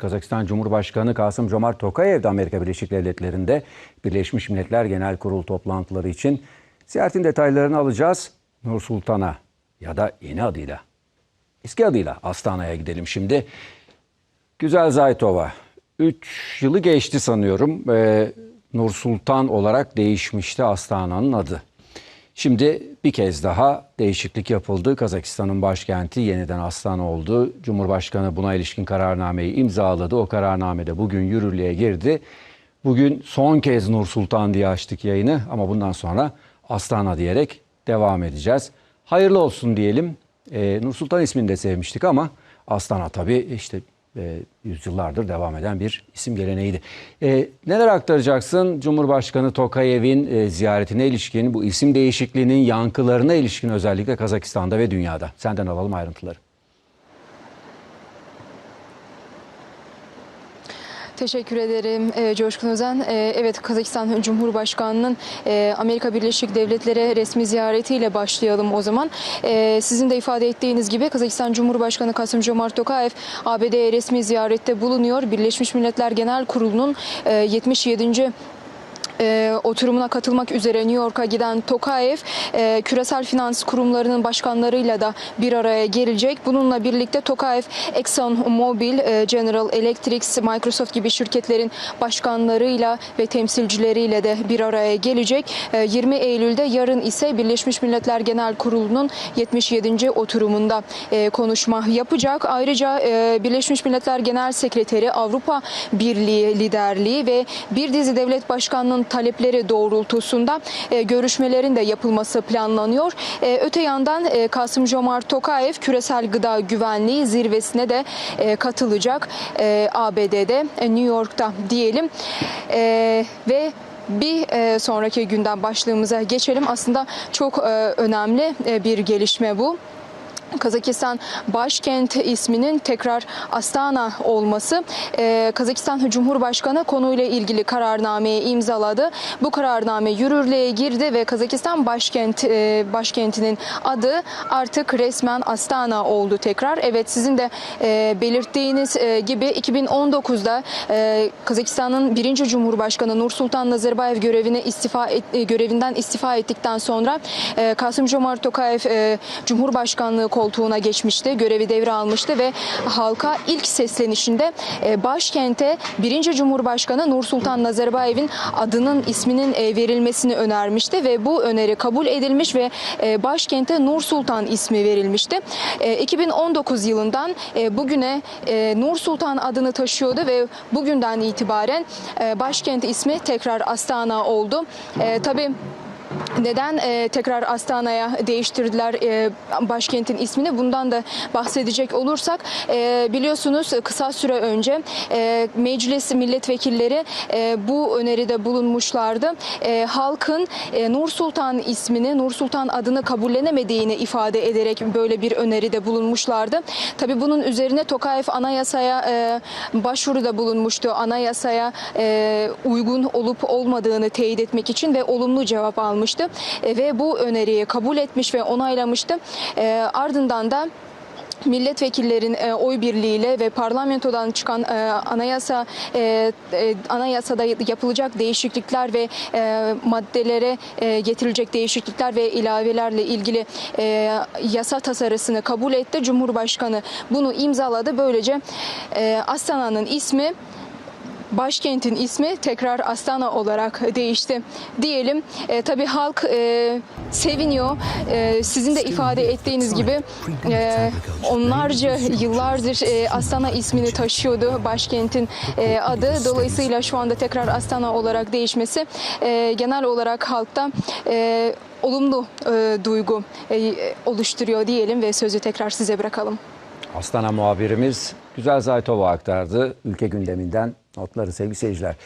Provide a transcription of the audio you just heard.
Kazakistan Cumhurbaşkanı Kasım Jomart Tokayev de Amerika Birleşik Devletleri'nde Birleşmiş Milletler Genel Kurul toplantıları için ziyaretin detaylarını alacağız. Nur Sultan'a ya da yeni adıyla, eski adıyla Astana'ya gidelim şimdi. Güzel Zaytova, 3 yılı geçti sanıyorum. Ee, Nur Sultan olarak değişmişti Astana'nın adı. Şimdi bir kez daha değişiklik yapıldı. Kazakistan'ın başkenti yeniden Astana oldu. Cumhurbaşkanı buna ilişkin kararnameyi imzaladı. O kararnamede bugün yürürlüğe girdi. Bugün son kez Nur Sultan diye açtık yayını ama bundan sonra Astana diyerek devam edeceğiz. Hayırlı olsun diyelim. Ee, Nur Sultan ismini de sevmiştik ama Astana tabii işte e, yüzyıllardır devam eden bir isim geleneğiydi. E, neler aktaracaksın Cumhurbaşkanı Tokayev'in e, ziyaretine ilişkin bu isim değişikliğinin yankılarına ilişkin özellikle Kazakistan'da ve dünyada? Senden alalım ayrıntıları. Teşekkür ederim e, Coşkun Özen. E, evet Kazakistan Cumhurbaşkanı'nın e, Amerika Birleşik Devletleri resmi ziyaretiyle başlayalım o zaman. E, sizin de ifade ettiğiniz gibi Kazakistan Cumhurbaşkanı Kasım Jomart Tokayev ABD'ye resmi ziyarette bulunuyor. Birleşmiş Milletler Genel Kurulu'nun e, 77 e, oturumuna katılmak üzere New York'a giden Tokayev e, küresel finans kurumlarının başkanlarıyla da bir araya gelecek. Bununla birlikte Tokayev Exxon Mobil, e, General Electric, Microsoft gibi şirketlerin başkanlarıyla ve temsilcileriyle de bir araya gelecek. E, 20 Eylül'de yarın ise Birleşmiş Milletler Genel Kurulu'nun 77. oturumunda e, konuşma yapacak. Ayrıca e, Birleşmiş Milletler Genel Sekreteri Avrupa Birliği liderliği ve bir dizi devlet başkanının talepleri doğrultusunda e, görüşmelerin de yapılması planlanıyor. E, öte yandan e, Kasım Jomart Tokayev küresel gıda güvenliği zirvesine de katılacak ABD'de New York'ta diyelim ve bir sonraki günden başlığımıza geçelim. Aslında çok önemli bir gelişme bu. Kazakistan başkent isminin tekrar Astana olması. Ee, Kazakistan Cumhurbaşkanı konuyla ilgili kararnameyi imzaladı. Bu kararname yürürlüğe girdi ve Kazakistan başkent e, başkentinin adı artık resmen Astana oldu tekrar. Evet sizin de e, belirttiğiniz e, gibi 2019'da e, Kazakistan'ın birinci Cumhurbaşkanı Nursultan Nazarbayev görevine istifa et, e, görevinden istifa ettikten sonra e, Kasım Jomart Tokayev e, Cumhurbaşkanlığı koltuğuna geçmişti. Görevi devralmıştı ve halka ilk seslenişinde e, başkente birinci Cumhurbaşkanı Nursultan Nazarbayev'in adının isminin e, verilmesini önermişti ve bu öneri kabul edilmiş ve e, başkente Nur Sultan ismi verilmişti. E, 2019 yılından bugüne Nur Sultan adını taşıyordu ve bugünden itibaren başkent ismi tekrar Astana oldu. Tabii neden e, tekrar Astana'ya değiştirdiler e, başkentin ismini? Bundan da bahsedecek olursak e, biliyorsunuz kısa süre önce e, meclis milletvekilleri e, bu öneride bulunmuşlardı. E, halkın e, Nur Sultan ismini, Nur Sultan adını kabullenemediğini ifade ederek böyle bir öneride bulunmuşlardı. Tabii bunun üzerine Tokayev anayasaya e, başvuruda bulunmuştu. Anayasaya e, uygun olup olmadığını teyit etmek için ve olumlu cevap almıştı. E, ve bu öneriyi kabul etmiş ve onaylamıştı. E, ardından da milletvekillerin e, oy birliğiyle ve parlamentodan çıkan e, anayasa e, e, anayasada yapılacak değişiklikler ve e, maddelere e, getirilecek değişiklikler ve ilavelerle ilgili e, yasa tasarısını kabul etti. Cumhurbaşkanı bunu imzaladı. Böylece e, Astana'nın ismi başkentin ismi tekrar Astana olarak değişti diyelim. E, tabii halk e, seviniyor. E, sizin de ifade ettiğiniz gibi e, onlarca yıllardır e, Astana ismini taşıyordu başkentin e, adı. Dolayısıyla şu anda tekrar Astana olarak değişmesi e, genel olarak halkta e, olumlu e, duygu e, oluşturuyor diyelim ve sözü tekrar size bırakalım. Astana muhabirimiz Güzel Zaytova aktardı ülke gündeminden notları sevgili seyirciler.